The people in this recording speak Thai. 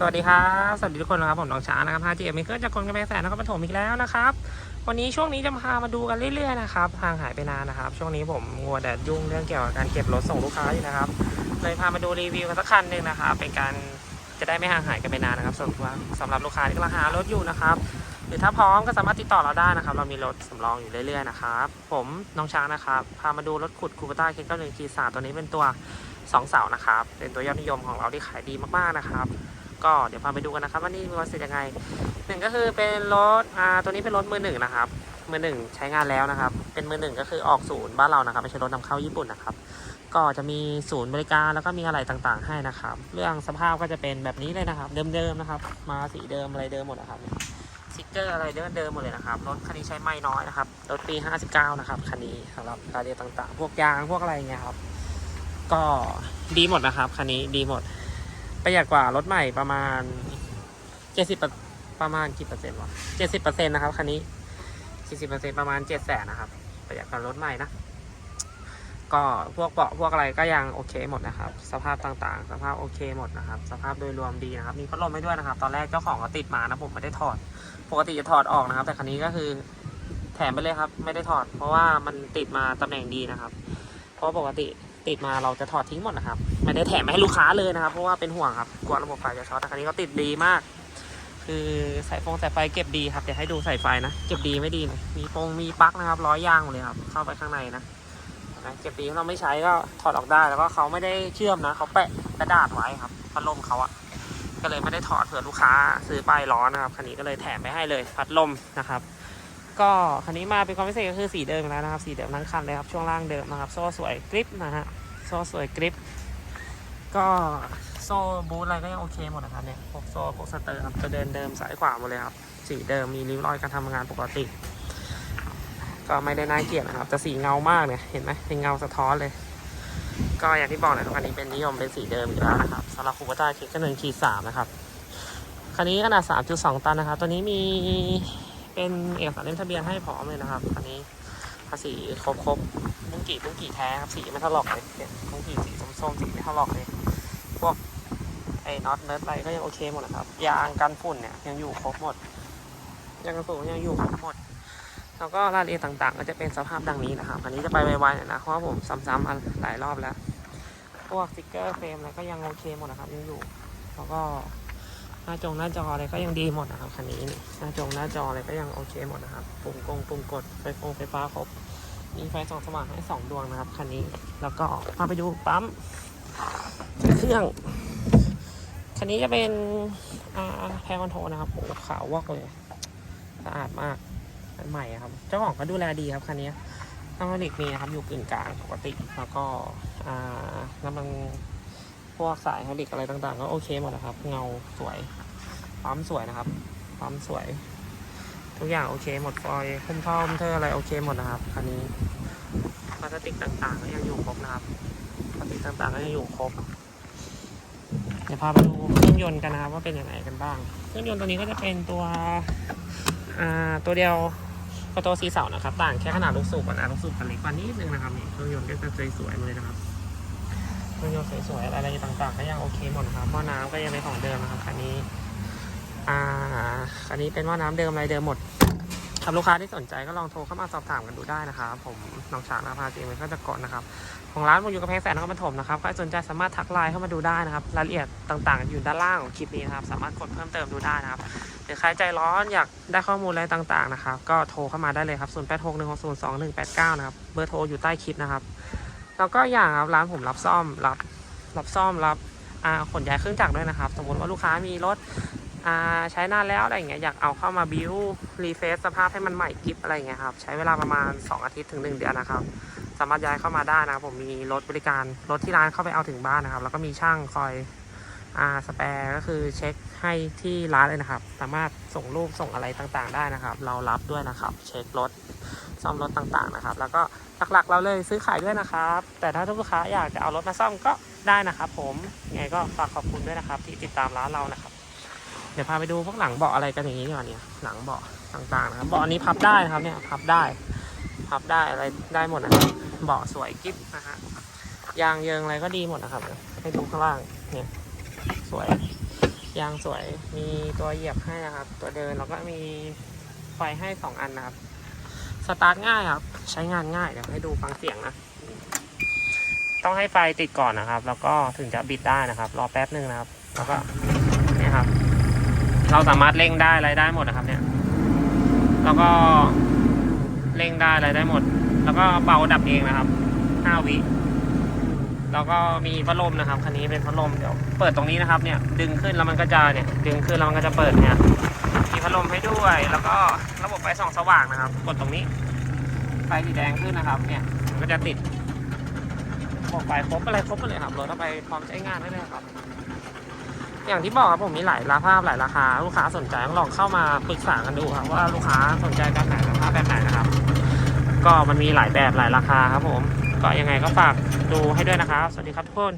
สวัสดีครับ สวัสดีทุกคนนะครับ ผมน้องช้างนะครับพาจีเอ็มเกอร์จากคนกำแพงแสนนครปฐมอีกแล้วนะครับ วันนี้ช่วงนี้จะพามาดูกันเรื่อยๆนะครับห่างหายไปนานนะครับ ช่วงนี้ผมงัวแดดยุ่งเรื่องเกี่ยวกับการเก็บรถส่งลูกค้าอยู่นะครับ เลยพามาดูรีวิวกันสักคันหนึ่งนะครับ เป็นการจะได้ไม่ห่างหายกันไปนานนะครับสำหรับสำหรับลูกค้าที่กำลังหารถอยู่นะครับ หรือถ้าพร้อมก็สามารถติดต่อเราได้นะครับ เรามีรถสำรองอยู่เรื่อยๆนะครับ ผมน้องช้างนะครับ พามาดูรถขุดคูปต้าเคเก้าหนึ่งจีสามตัวนี้เป็นตัวสองเสานะครับ เป็นตัวยอดนิยมของเราที่ขายดีมากๆนะครับ ก็เดี๋ยวพาไปดูกันนะครับว่านี่มีวัสดุยังไงหนึ่งก็คือเป็นรถอ่าตัวนี้เป็นรถมือหนึ่งนะครับ มือหนึ่งใช้งานแล้วนะครับ เป็นมือหนึ่งก็คือออกศูนย์บ้านเรานะครับไม่ใช่รถนำเข้าญี่ปุ่นนะครับ ก็จะมีศูนย์บริการแล้วก็มีอะไรต่างๆ ให้นะครับ เรื่องสภาพก็จะเป็นแบบนี้เลยนะครับ เดิมๆนะครับ มาสีเดิมอะไรเดิมหมดนะครับสติ๊กเกอร์อะไรเดิมเดิมๆหมดเลยนะครับ รถคันนี้ใช้ไม่น้อยนะครับ รถปี 59 นะครับ คันนี้สำหรับรายละเอียดต่างๆ พวกยางพวกอะไรเงี้ยครับ ก็ดีหมดนะครับ คันนี้ดีหมด ประหยัดกว่ารถใหม่ประมาณ70ประมาณกี่เปอร์เซ็นต์วะ70เปอร์เซ็นต์นะครับคันนี้40เปอร์เซ็นต์ประมาณ7แสนนะครับ ประหยัดกว่ารถใหม่นะ ก็พวกเบาะพวกอะไรก็ยังโอเคหมดนะครับ สภาพต่างๆ สภาพโอเคหมดนะครับ สภาพโดยรวมดีนะครับ มีพัดลมให้ด้วยนะครับ ตอนแรกเจ้าของก็ติดมานะผมไม่ได้ถอด ปกติจะถอดออกนะครับ แต่คันนี้ก็คือแถมไปเลยครับ ไม่ได้ถอด เพราะว่ามันติดมาตำแหน่งดีนะครับ เพราะปกติติดมาเราจะถอดทิ้งหมดนะครับ ไม่ได้แถมให้ลูกค้าเลยนะครับ เพราะว่าเป็นห่วงครับกลัวระบบไฟจะช็อตแต่คันนี้ก็ติดดีมาก คือสายฟงสายไฟเก็บดีครับเดี๋ยวให้ดูสายไฟนะเก็บดีไม่ดีนะมีปงมีปลั๊กนะครับร้อยยางหมดเลยครับเข้าไปข้างในนะนะเก็บดีเราไม่ใช้ก็ถอดออกได้แล้วก็เขาไม่ได้เชื่อมนะเขาแปะกระดาษไว้ครับพัดลมเขาอะก็เลยไม่ได้ถอดเผื่อลูกค้าซื้อไปร้อนนะครับคันนี้ก็เลยแถมไปให้เลยพัดลมนะครับ ก็คันนี้มาเป็นความพิเศษก็คือสีเดิมแล้วนะครับ สีเดิมทั้งคันเลยครับช่วงล่างเดิมนะครับโซ่สวยกริปนะฮะโซ่สวยกริป ก็โซ่บูทอะไรก็ยังโอเคหมดนะครับเนี่ยพวกโซ่พวกสเตอร์ครับจะเดินเดิมสายขวาหมดเลยครับ สีเดิมมีริ้วรอยการทำงานปกติ ก็ไม่ได้น่าเกลียดนะครับ แต่สีเงามากเนี่ยเห็นไหมเป็นเงาสะท้อนเลย ก็อย่างที่บอกนะคันนี้เป็นนิยมเป็นสีเดิมอยู่แล้วนะครับสำหรับคูปต้าคิดก็หนึ่งขีดสามนะครับคันนี้ขนาด 3.2 ตันนะครับ ตัวนี้มีเป็นเอกสารเล่มทะเบียนให้พร้อมเลยนะครับ คันนี้ภาษีครบครบบุ้งกี่บุ้งกี่แท้ครับ สีไม่ถลอกเลยเนี่ยบุ้งกี่สีส้มๆสีไม่ถลอกเลย พวกไอ้น็อตเนิร์ดอะไรก็ยังโอเคหมดนะครับ ยางกันฝุ่นเนี่ยยังอยู่ครบหมด ยางกันฝุ่นยังอยู่ครบหมด แล้วก็รายละเอียดต่างๆ ก็จะเป็นสภาพดังนี้นะครับ อันนี้จะไปไวๆหน่อยนะเพราะว่าผมซ้ำๆหลายรอบแล้ว พวกสติกเกอร์เฟรมอะไรก็ยังโอเคหมดนะครับยังอยู่ แล้วก็หน้าจงหน้าจออะไรก็ยังดีหมดนะครับคันนี้หน้าจงหน้าจออะไรก็ยังโอเคหมดนะครับ ปุ่มกงปุ่มกดไฟฟงไฟฟ้าครบมีไฟส่องสว่างให้สองดวงนะครับคันนี้ แล้วก็มาไปดูปั๊ม เครื่อง คันนี้จะเป็นแพร์คอนโทรนะครับโอ้ขาววอกเลยสะอาดมากใหม่ครับ เจ้าของก็ดูแลดีครับคันนี้น้ำมันลิกมีนะครับอยู่กึ่งกลางปกติ แล้วก็น้ำมันพวกสายไฮดรอลิกอะไรต่างๆ ก็โอเคหมดนะครับ เงาสวยปั๊มสวยนะครับปั๊มสวย ทุกอย่างโอเคหมดฟอยล์คุ้มท่อมเทอร์อะไรโอเคหมดนะครับคันนี้พลาสติกต่างๆก็ยังอยู่ครบนะครับ สติต่างๆก็ยังอยู่ครบ เดี๋ยวพาไปดูเครื่องยนต์กันนะครับว่าเป็นยังไงกันบ้าง เครื่องยนต์ตัวนี้ก็จะเป็นตัวตัวเดียวกับตัวสีเสานะครับ ต่างแค่ขนาดลูกสูบนะลูกสูบกันเล็กกว่านิดนึงนะครับนี่เครื่องยนต์ก็จะสวยๆเลยนะครับเครื่องยนต์สวยๆอะไรต่างๆ ก็ยังโอเคหมดนะครับหม้อน้ำก็ยังเป็นของเดิมนะครับคันนี้อ่าคันนี้เป็นหม้อน้ำเดิมอะไรเดิมหมดครับลูกค้าที่สนใจก็ลองโทรเข้ามาสอบถามกันดูได้นะครับ ผมน้องช้างนภาจีเอ็มก็จะก่อนนะครับ ของร้านผมอยู่กับแพงแสนนครปฐมนะครับใครสนใจสามารถทักไลน์เข้ามาดูได้นะครับรายละเอียดต่างๆ อยู่ด้านล่างของคลิปนี้นะครับสามารถกดเพิ่มเติมดูได้นะครับหรือใครใจร้อนอยากได้ข้อมูลอะไรต่างๆนะครับก็โทรเข้ามาได้เลยครับ 0 8 6 1 6 0 2 1 8 9 นะครับเบอร์โทรอยู่ใต้คลิปนะครับแล้วก็อย่างครับร้านผมรับซ่อมรับรับซ่อมรับขนย้ายเครื่องจักรด้วยนะครับ สมมติว่าลูกค้ามีรถใช้นานแล้วอะไรอย่างเงี้ยอยากเอาเข้ามาบิวรีเฟซสภาพให้มันใหม่กิฟอะไรเงี้ยครับใช้เวลาประมาณ 2 อาทิตย์ถึง 1 เดือนนะครับ สามารถย้ายเข้ามาได้นะครับผมมีรถบริการรถที่ร้านเข้าไปเอาถึงบ้านนะครับ แล้วก็มีช่างคอยอ่าสแปร์ก็คือเช็คให้ที่ร้านเลยนะครับ สามารถส่งรูปส่งอะไรต่างๆ ได้นะครับ เรารับด้วยนะครับ เช็ครถซ่อมรถต่างๆนะครับ แล้วก็หลักๆ เราเลยซื้อขายด้วยนะครับ แต่ถ้าลูกค้าอยากจะเอารถมาซ่อมก็ได้นะครับผมไงก็ฝากขอบคุณด้วยนะครับ ที่ติดตามร้านเรานะครับ เดี๋ยวพาไปดูพวกหลังเบาะอะไรกันอย่างนี้ดีกว่าเนี่ยหลังเบาะต่างๆนะครับเบาะอันนี้พับได้นะครับเนี่ยพับได้พับได้อะไรได้หมดนะครับ เบาะสวยกิ๊บนะฮะยางเยิงอะไรก็ดีหมดนะครับ ให้ดูข้างล่างเนี่ยสวย ยางสวยมีตัวเหยียบให้นะครับ ตัวเดินแล้วก็มีไฟให้สองอันนะครับ สตาร์ทง่ายครับ ใช้งานง่ายเดี๋ยวให้ดูฟังเสียงนะ ต้องให้ไฟติดก่อนนะครับ แล้วก็ถึงจะบิดได้นะครับ รอแป๊บหนึ่งนะครับ แล้วก็เนี่ยครับ เราสามารถเร่งได้อะไรได้หมดนะครับ เนี่ย แล้วก็เร่งได้อะไรได้หมด แล้วก็เบาดับเองนะครับห้าวิ แล้วก็มีพัดลมนะครับ คันนี้เป็นพัดลมเดี๋ยวเปิดตรงนี้นะครับ เนี่ย ดึงขึ้นแล้วมันก็จะเนี่ย ดึงขึ้นแล้วมันก็จะเปิดเนี่ย มีพัดลมให้ด้วย แล้วก็ระบบไฟส่องสว่างนะครับ กดตรงนี้ ไฟสีแดงขึ้นนะครับ เนี่ย มันก็จะติดระบบไฟครบอะไรครบเลยครับรถเอาไปพร้อมใช้งานได้เลยครับ อย่างที่บอกครับผมมีหลายราคาหลายราคา ลูกค้าสนใจต้องลองเข้ามาปรึกษากันดูครับว่าลูกค้าสนใจแบบไหนราคาแบบไหนนะครับ ก็มันมีหลายแบบหลายราคาครับผม ก็ยังไงก็ฝากดูให้ด้วยนะครับ สวัสดีครับทุกคน